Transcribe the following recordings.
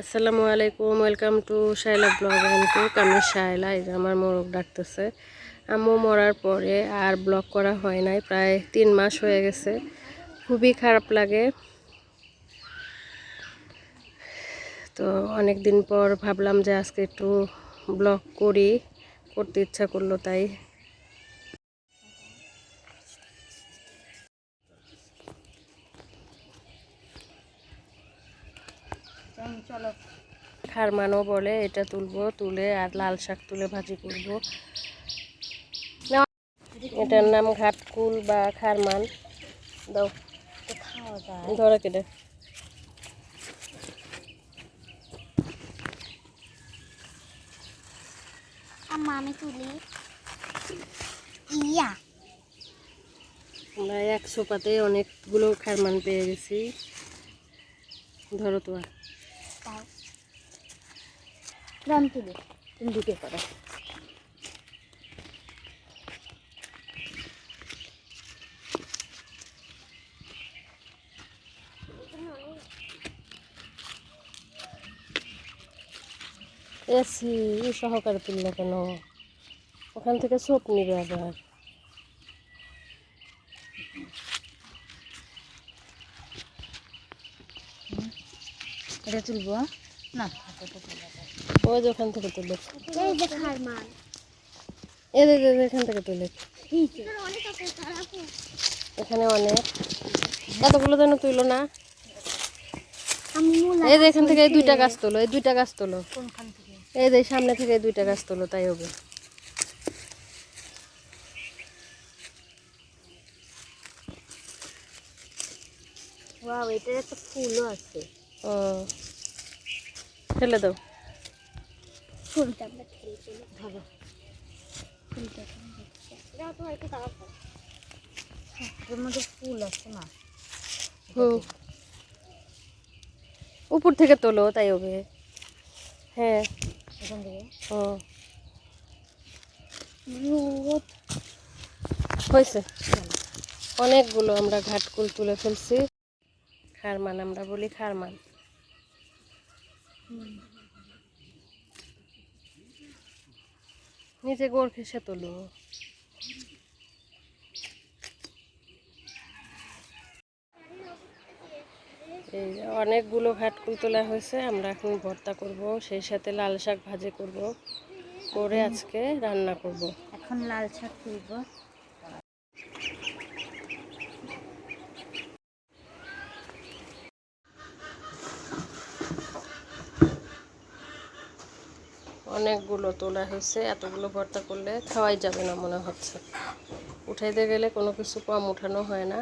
আসসালামু আলাইকুম, welcome to Shaila blog and cook. আমি শাইলা, এই যে আমার মোরগ ডাকতেছে। আম্মু মরার পরে আর ব্লগ করা হয় নাই, প্রায় তিন মাস হয়ে গেছে। খুবই খারাপ লাগে। তো অনেক দিন পর ভাবলাম যে আজকে একটু ব্লগ করি, করতে ইচ্ছা করল তাই চল, খারমানও বলে এটা তুলবো তুলে আর লাল শাক তুলে ভাজি করব। এটার নাম ঘাটকুল বা খারমান দাও। ধরে কেটে। আমি তুলি। ইয়া। আমরা একশো পাতে অনেকগুলো খারমান পেয়ে গেছি। ধরো তো তাও রাম তুলি তুমি ঢুকে এসি সহকারে তুললে কেন? ওখান থেকে সোপ নিবে আবার। এটা তুলবো না। ওই যে ওখান থেকে তুলে। এই যে খারমান। এ দে দে, দে, এখান থেকে তুলে। এখানে অনেক। এতগুলো যেন তুইলো না। এই যে এখান থেকে এই দুইটা গাছ তোলো এই দুইটা গাছ তোলো। কোনখান এই যে সামনে থেকে এই দুইটা গাছ তোলো তাই হবে। ওয়াও এটার একটা ফুলও আছে। ও। ফেলে দাও। ফুলটা আমরা খেয়ে ফেলি ধরো ফুলটা কেমন তো একটু তাড়াতাড়ি এর মধ্যে ফুল আছে না? হুম উপর থেকে তোলো তাই হবে। হ্যাঁ। এখান থেকে? ও। রোদ। হয়েছে। অনেকগুলো আমরা ঘাটকুল তুলে ফেলছি। খারমান আমরা বলি খারমান। নিচে গোড় খেসে তোলো। এই অনেকগুলো ঘাটকুল তোলা হয়েছে আমরা এখন ভর্তা করব সেই সাথে লাল শাক ভাজি করব করে আজকে রান্না করব। এখন লাল শাক তুলবো। অনেকগুলো তোলা হয়েছে, এতগুলো ভর্তা করলে খাওয়াই যাবে না মনে হচ্ছে। উঠাইতে গেলে কোনো কিছু কম উঠানো হয় না,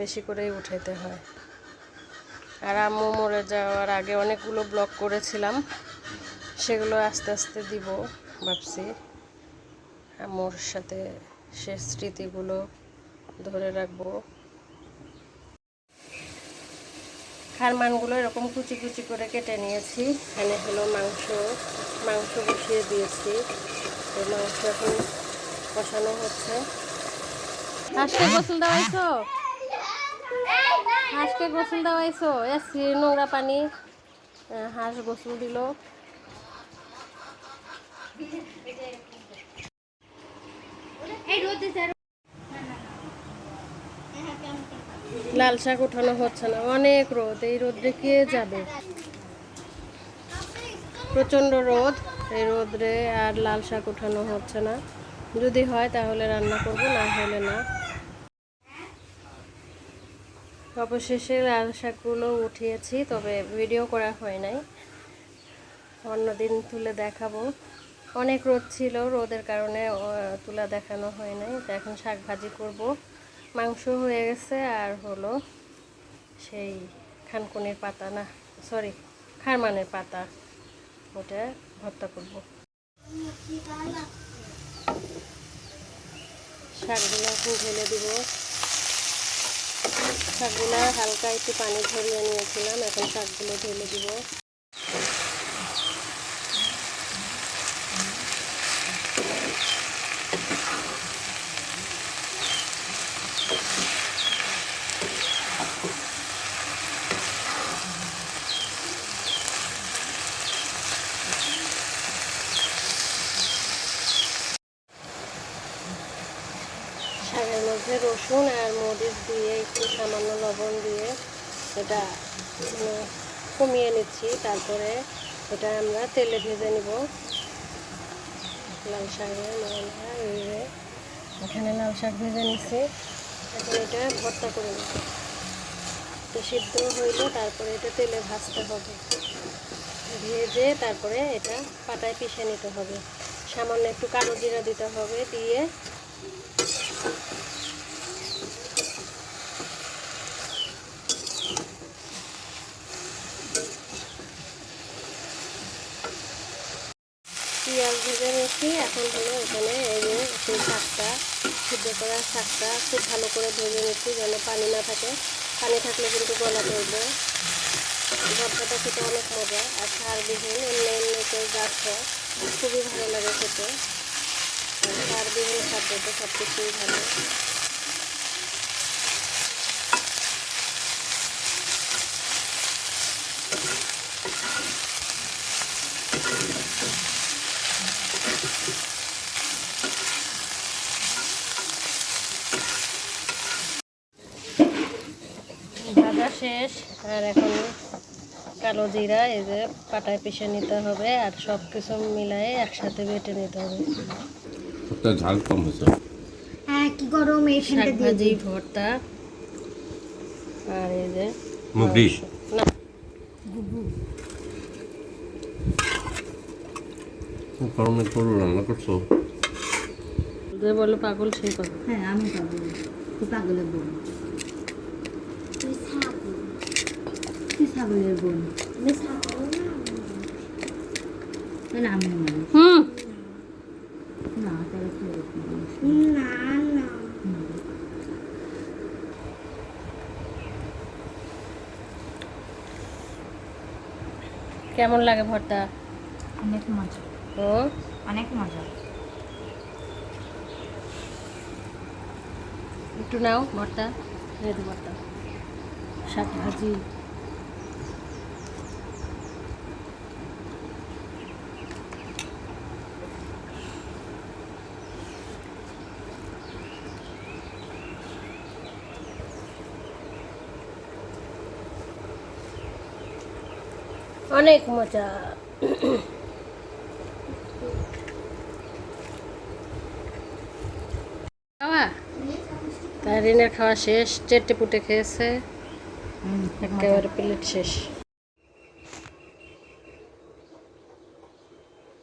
বেশি করেই উঠাইতে হয়। আর আম্মু মরে যাওয়ার আগে অনেকগুলো ব্লগ করেছিলাম, সেগুলো আস্তে আস্তে দিব ভাবছি। আম্মুর সাথে সে স্মৃতিগুলো ধরে রাখব। খারমানগুলো এরকম কুচি কুচি করে কেটে নিয়েছি। এখানে হলো মাংস মাংস বসিয়ে দিয়েছি। তো মাংস এখন কষানো হচ্ছে। হাঁসকে গোসল দেওয়াইছো? হাঁসকে গোসল দেওয়াইছো? এসছি নোংরা পানি। হাঁস গোসল দিল। লাল শাক উঠানো হচ্ছে না। অনেক রোদ। এই রোদ্রে কে যাবে? প্রচণ্ড রোদ। এই রোদ্রে আর লাল শাক উঠানো হচ্ছে না। যদি হয় তাহলে রান্না করব, না হলে না। অবশেষে লাল শাকগুলো উঠিয়েছি, তবে ভিডিও করা হয় নাই। অন্যদিন তুলে দেখাবো। অনেক রোদ ছিল, রোদের কারণে তুলা দেখানো হয় নাই। এখন শাক ভাজি করব। মাংস হয়ে গেছে আর হলো সেই খানকুনির পাতা না সরি খারমানের পাতা। ওটা ভর্তা করব। শাকগুলো এখন ঢেলে দিব। শাকগুলো হালকা একটু পানি ঝরিয়ে নিয়েছিলাম, এখন শাকগুলো ঢেলে দিব যে রসুন আর মরিচ দিয়ে একটু সামান্য লবণ দিয়ে এটা মানে কমিয়ে নিচ্ছি। তারপরে এটা আমরা তেলে ভেজে নিব। লাল ময়লা এখানে লাল শাক ভেজে নিচ্ছি। এখন এটা ভর্তা করে নেব। তো সিদ্ধ হইলে, তারপরে এটা তেলে ভাজতে হবে। ভেজে তারপরে এটা পাটায় পিষে নিতে হবে। সামান্য একটু কালো জিরা দিতে হবে দিয়ে পেঁয়াজ ভেজে নিচ্ছি এখন হলো এখানে এই যে সেই শাকটা, সিদ্ধ করা শাকটা খুব ভালো করে ভেজে নিচ্ছি যেন পানি না থাকে। পানি থাকলে কিন্তু গলা ধরবে। ভর্তাটা খেতে অনেক মজা। আর সারবিহীন এমনি এমনি কেউ গাছ খুবই ভালো লাগে খেতে। সারবিহীন খাদ্য তো সব কিছুই ভালো। ভাজা শেষ আর এখন কালো জিরা এই যে পাটায় পিষে নিতে হবে আর সব কিছু মিলাই একসাথে বেটে নিতে হবে। একটা ঝাল কম হয়েছে। হ্যাঁ কি গরম এইখানটা দিয়ে দিই ভর্তা আর এই যে না। রান্না করছ? যে বলো পাগল সেই পাগল হ্যাঁ আমি পাগল। তুই পাগলের বোন তুই ছাগল তুই ছাগলের বোন না তাহলে আমি হুম না তাহলে তুই না না না। কেমন লাগে ভর্তা? অনেক মজা। ও অনেক মজা। একটু নাও ভর্তা রেডি ভর্তা। শাক ভাজি। অনেক মজা। খাওয়া? রিনের খাওয়া শেষ চেটে পুটে খেয়েছে। একেবারে প্লেট শেষ।